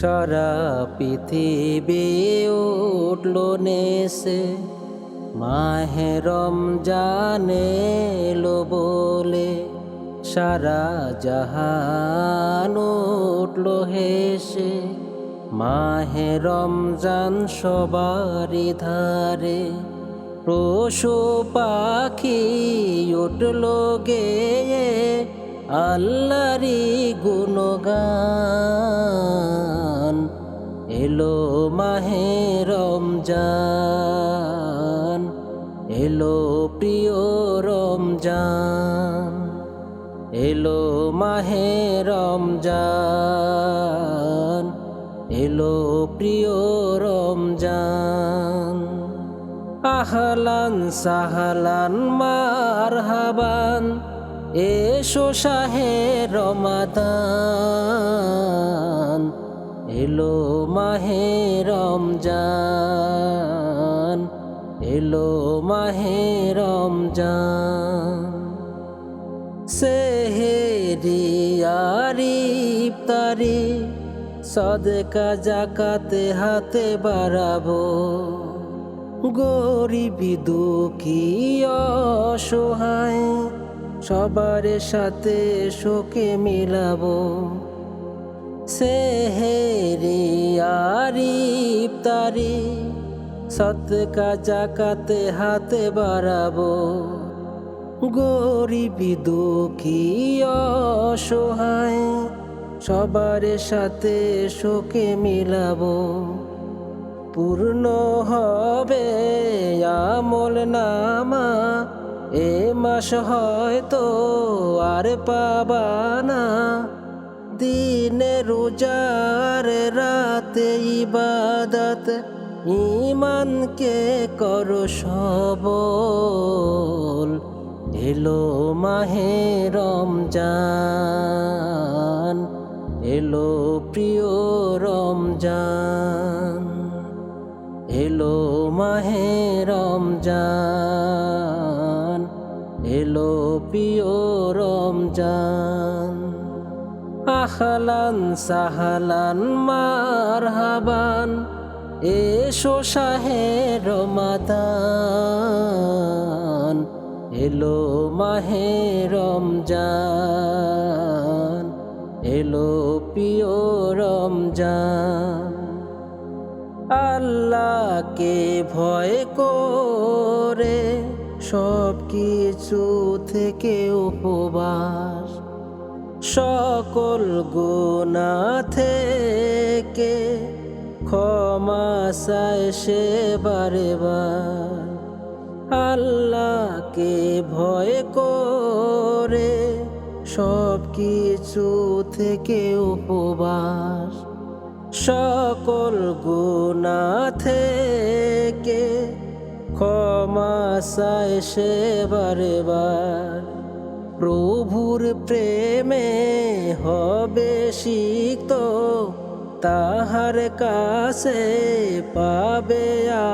সারা পৃথিবী উঠল নেসে মাহেরম রমজানে এলো বলে, সারা জাহান উঠল হেসে। মাহেরম রমজান সবারি ধারে, পশু পাখি উঠল গেয়ে আল্লাহরি গুণগান। এলো মাহে রমজান, এলো প্রিয় রমজান, এলো মাহে রমজান, এলো প্রিয় রমজান। আহলান সাহলান, মারহাবান, এসো শাহে রমাদান। এলো মাহে রমজান, এলো মাহে রমজান। সেহেরি আরিফ তারি, সদকা জাকাতে হাতে বাড়াবো। গরিবি দুঃখী অসহায় সবার সাথে শোকে মিলাবো। সেহেরি আরিফ তারি, সৎকা জাকাতে হাতে বাড়াবো। গরিবি দুঃখী অসহায়, সবার সাথে শোকে মিলাবো। পূর্ণ হবে আমল নামা, এ মাস হয়তো আর পাবানা দিনে রোজার রাতে ইবাদত ইমানকে করো সবল। এলো মাহে রমজান, এলো প্রিয় রমজান। এলো মাহে রমজান, এলো প্রিয় রমজান। আহলান সাহলান, মারহাবান। এসো শাহে রমাদান এলো মাহে রমজান। এলো প্রিয় রমজান। আল্লাহকে ভয় করে সব কিছু থেকে উপবাস। সকল গুণা থেকে ক্ষমা চায় সে বারে আল্লাহকে ভয় করে সব কিছু থেকে উপবাস। সকল গুণা থেকে ক্ষমা চায় সে বার প্রভুর প্রেমে হবে সিক্ত, তাহার কাছে পাবে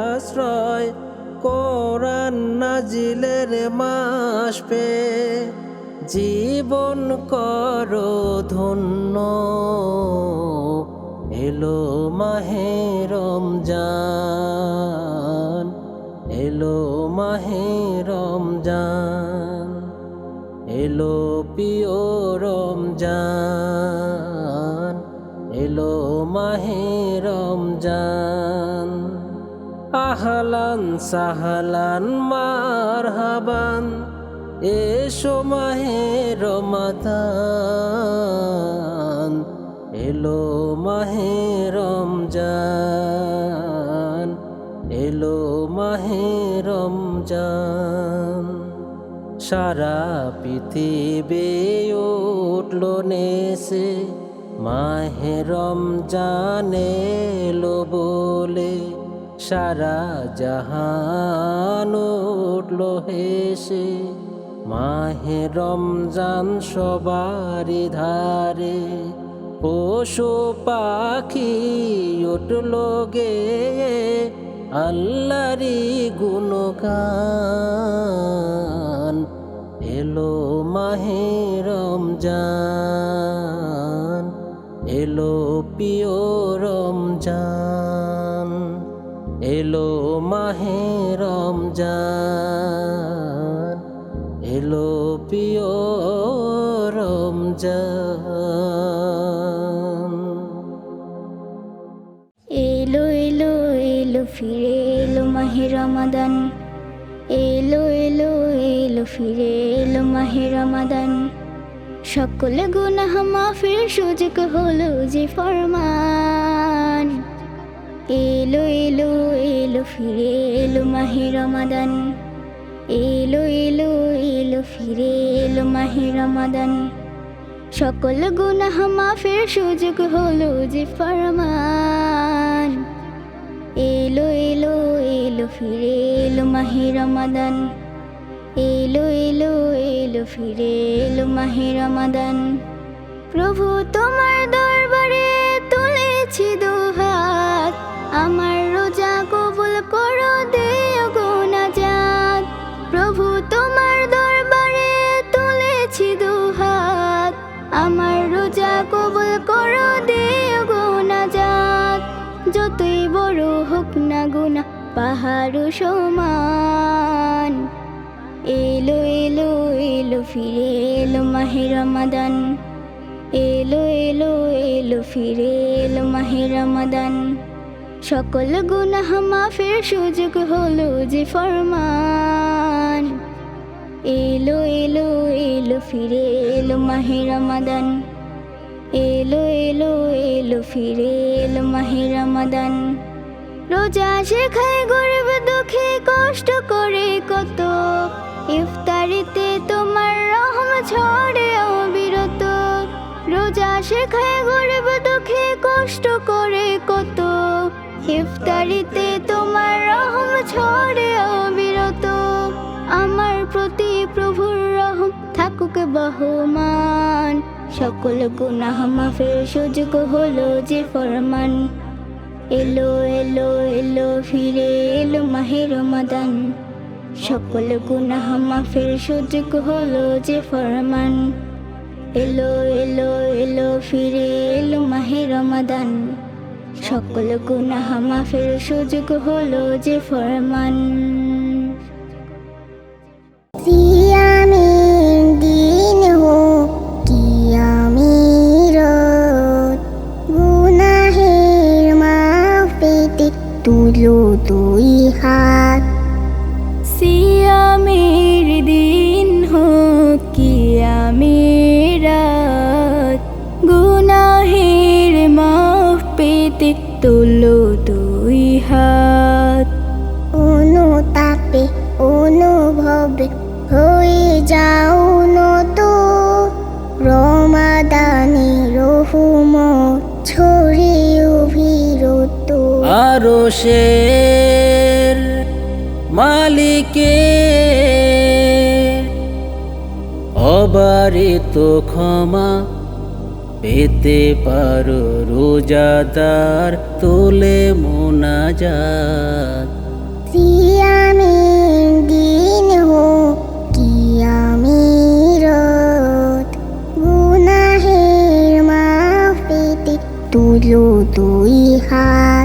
আশ্রয়। কোরআন নাজিলের মাস পে জীবন করো ধন্য। এলো মাহে রমজান, এলো মাহে এলো প্রিয় রমজান, এলো মাহে রমজান। আহলান সাহলান মারহাবান, এসো মাহে রমাদান, এলো মাহে রমজান, এলো মাহে রমজান। সারা পৃথিবী উঠল নেসে মাহে রমজান এলো বলে, সারা জাহান উঠল হেসে মাহেরম রমজান সবারই ধারে, পশু পাখি উঠল গে আল্লাহরি গুণগান। প্রিয় রমজান, এলো মাহে রমজান, এলো প্রিয় রমজান। এলো এলো এলো, ফিরে এলো মাহে রমাদান। এলো এলো এলো, ফিরে এলো মাহে রমাদান। সকল গুনাহ মাফির সুযোগ হলো যে ফরমান। এলো এলো এলো, ফিরে এলো মাহে রমাদান। এলো এলো এলো, ফিরে এলো মাহে রমাদান। সকল গুনাহ মাফের সুযোগ হলো যে ফরমান। এলো এলো এলো, ফিরে এলো মাহে রমাদান। এলো এলো এলো, ফিরে এলো মাহে রমাদান। প্রভু তোমার দরবারে তুলেছি দুহাত। আমার রোজা কবুল করো, দেও গুনাজাত প্রভু তোমার দরবারে তুলেছি দুহাত। আমার রোজা কবুল করো, দেও গুনাজাত যতই বড় হোক না গুনা পাহাড় সমান। এলো এলো এলো, ফিরে এলো মাহে রমাদান। এলো এলো এলো, ফিরে এলো মাহে সকল গুনাহ মাফের সুযোগ হলো যে ফরমান। এলো এলো এলো, ফিরে এলো মাহে রমাদান। এলো এলো এলো, ফিরে এলো মাহে রোজা শেখায় গরিব দুঃখে কষ্ট করে কত ইফতারিতে তোমার রহম ছড়ে অবিরত। রোজা শেখায় গরিব দুঃখে কষ্ট করে কত। ইফতারিতে তোমার রহম ছড়ে অবিরত। আমার প্রতি প্রভুর রহম থাকুক বহমান। সকল গুনাহ মাফের সুযোগ হলো যে ফরমান। এলো এলো এলো, ফিরে এলো মাহে রমাদান। সকল গুনাহ মাফের সুযোগ হলো যে ফরমান। এলো এলো এলো, ফিরে এলো মাহে রমাদান। সকল গুনাহ মাফের সুযোগ হলো যে ফরমান। তুলো দুই কিয়ামের রাত, গুনাহের মাফ পেতে তুলো দুই হাত। অনুতাপে অনুভবে হয়ে যাও নত। রমাদানে রহুম ছড়িয়ে অভিরত আরও শের মালিকে অবারিত ক্ষমা পেতে পারো রোজাদার, তোলে মোনাজাত। সিয়ামের দিন হোক কিয়ামের গুনাহের মাফ পেতে তুলো দুই হাত।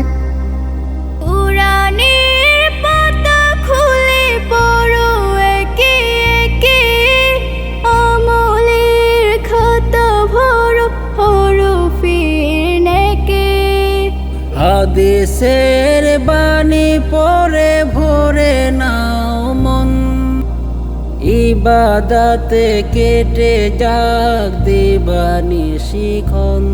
ইবাদাতে কেটে যাক দিবানি শিখন।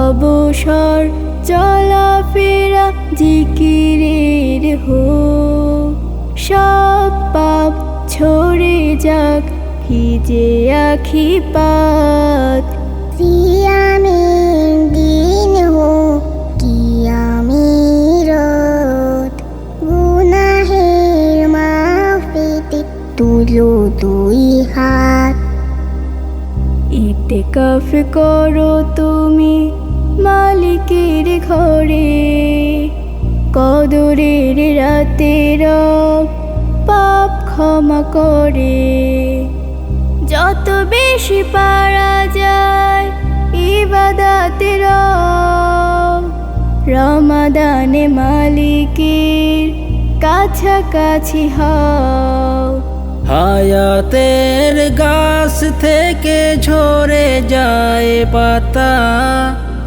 অবসর চলাফেরা জিকিরের হো সব পাপ ছড়ে যাক ভিজে আখি পাত। সিয়ামের তুলো দুই হাত। ইতেকাফ করো তুমি মালিকের ঘরে। কদরের রাতের পাপ ক্ষমা করে। যত বেশি পারা যায় ইবাদাতের রমাদানে মালিকের কাছাকাছি হও। হায়াতের গাছ থেকে ঝরে যায় পাতা।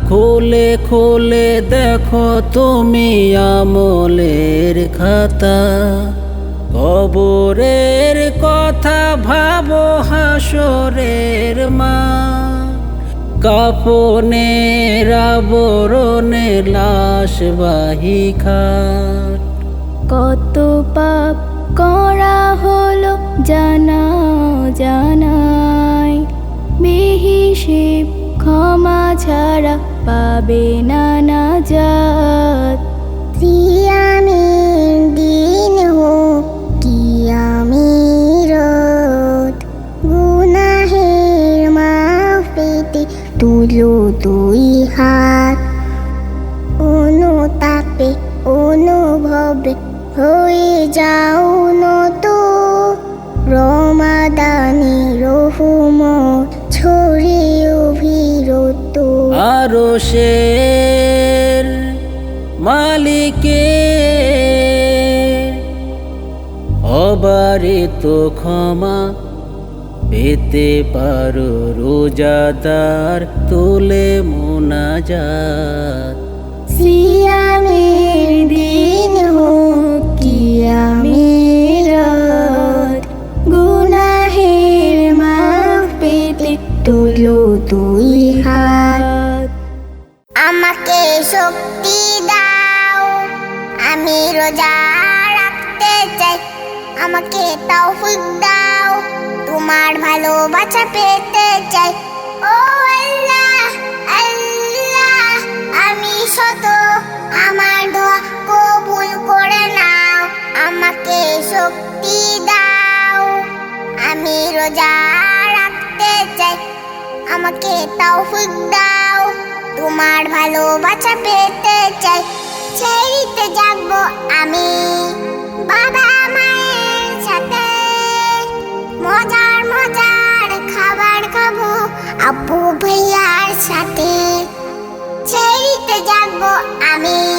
খুলে খুলে দেখো তুমি আমলের খাতা। কবরের কথা ভাবো হাসরের মা। কাপনের আবরণে লাশ বাহি খাট। কত পাপ করা হলো জানা জানাই। বিহিসেব ক্ষমা ছাড়া পাবে না না মাফেতে তুলো দুই হাত। হয়ে যাও নত। রমাদানি রহুম ছড়িয়ে অভিরত আরও শের মালিকে অবারিত ক্ষমা পেতে পারো রোজাদার তুলে মোনাজাত। সিয়ামের দিন হোক কিয়ামের গুনাহের মাফ পেতে তুলো দুই হাত। আমাকে শক্তি দাও, আমি রোজা রাখতে চাই। আমাকে তৌফিক দাও, তোমার ভালোবাসা পেতে চাই। ও শত আমার দোয়া কবুল করে নাও, আমাকে শক্তি দাও। আমি রোজা রাখতে চাই, আমাকে তৌফিক দাও। তোমার ভালোবাসা পেতে চাই, ছেড়িতে যাব আমি। বাবা মায়ের সাথে মজার মজার খাবার খাব, আব্বু ভাইয়ার সাথে। আমি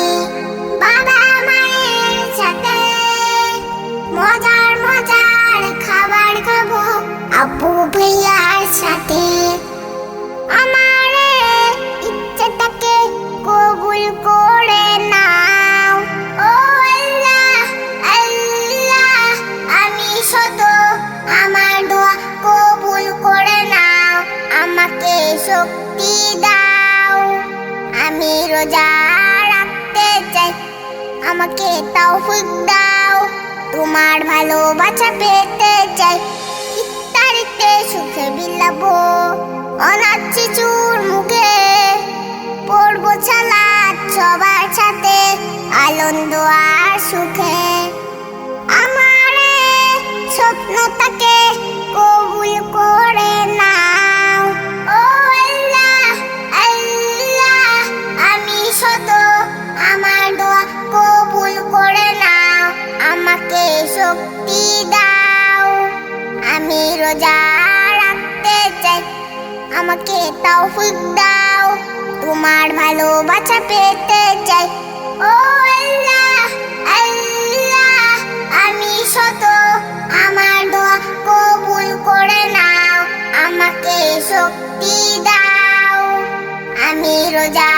শিশুর মুখে। পড়ব সবার সাথে, আনন্দ আর সুখে। আমার স্বপ্নটাকে কবুল করে নাও। আমি শত আমার দোয়া কবুল করে নাও। আমাকে শক্তি দাও। আমি রোজা আমাকে তাও তৌফিক দাও। তোমার ভালোবাসা পেতে চাই। ও আল্লাহ আল্লাহ, আমি শত আমার দোয়া কবুল করে নাও। আমাকে শক্তি দাও। আমি রোজা